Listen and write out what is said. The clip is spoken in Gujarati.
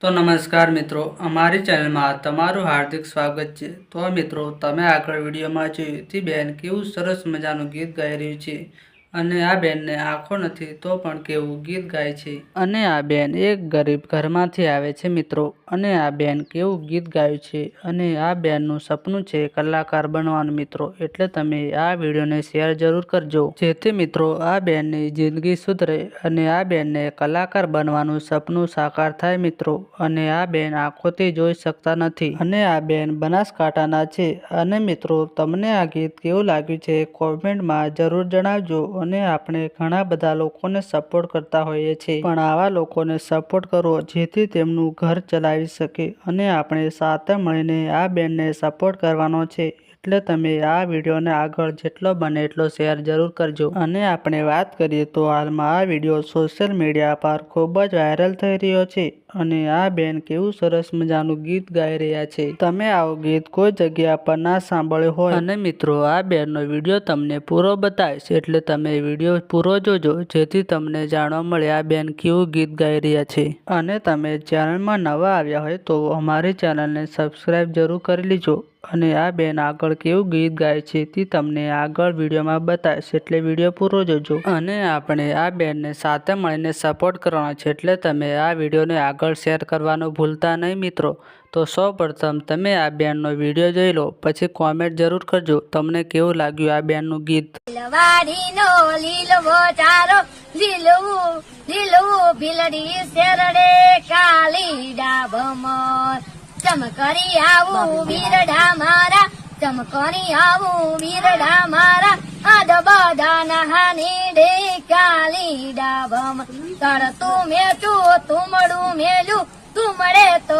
તો નમસ્કાર મિત્રો, અમારી ચેનલમાં તમારું હાર્દિક સ્વાગત છે. તો મિત્રો, તમે આગળ વિડીયોમાં જોયું તે બેન કેવું સરસ મજાનું ગીત ગાઈ રહ્યું છે. અને આ બેનને આંખો નથી તો પણ કેવું ગીત ગાય છે. અને આ બેન એક ગરીબ ઘરમાંથી આવે છે મિત્રો. અને આ બેન કેવું ગીત ગાયું છે. અને આ બેનનું સપનું છે કલાકાર બનવાનું મિત્રો. એટલે તમે આ વિડીયોને શેર જરૂર કરજો. જેથી મિત્રો આ બેનની જિંદગી સુધરે અને આ બેનને કલાકાર બનવાનું સપનું સાકાર થાય મિત્રો. અને આ બેન આંખોથી જોઈ શકતા નથી. અને આ બેન બનાસકાંઠાના છે. અને મિત્રો તમને આ ગીત કેવું લાગ્યું છે કોમેન્ટમાં જરૂર જણાવજો. અને આપણે ઘણા બધા લોકોને સપોર્ટ કરતા હોઈએ છીએ. પણ આવા લોકોને સપોર્ટ કરવો જેથી તેમનું ઘર ચલાવી શકે અને આપણે સાથે મળીને આ બેનને સપોર્ટ કરવાનો છે. એટલે તમે આ વિડીયોને આગળ જેટલો બને એટલો શેર જરૂર કરજો. અને આપણે વાત કરીએ તો હાલમાં આ વીડિયો સોશિયલ મીડિયા પર ખૂબ જ વાયરલ થઈ રહ્યો છે. અને આ બેન કેવું સરસ મજાનું ગીત ગાઈ રહ્યા છે. તમે આવું ગીત કોઈ જગ્યા પર ના સાંભળ્યું હોય. અને મિત્રો, આ બેનનો વીડિયો તમને પૂરો બતાવીશ. એટલે તમે વીડિયો પૂરો જોજો, જેથી તમને જાણવા મળે આ બેન કેવું ગીત ગાઈ રહ્યા છે. અને તમે ચેનલમાં નવા આવ્યા હોય તો અમારી ચેનલને સબસ્ક્રાઈબ જરૂર કરી લેજો. અને આ બેન આગળ કેવું ગીત ગાય છે તે તમને આગળ વિડીયોમાં બતાવીશ. એટલે વીડિયો પૂરો જોજો. અને આપણે આ બેનને સાથે મળીને સપોર્ટ કરવાનો છે. એટલે તમે આ વિડીયોને આગળ શેર કરવાનું ભૂલતા નહીં મિત્રો. તો સૌ પ્રથમ તમે આ બેનનો વીડિયો જોઈ લો, પછી કોમેન્ટ જરૂર કરજો. તમને કેવું લાગ્યું આ બેન્ડનું ગીત? ચમકરી આવું વીરડા મારા ચમકરી આવું વીરડા મારા ડાબમ તણ તું મેચું તું મળું મેલું. તું મળે તો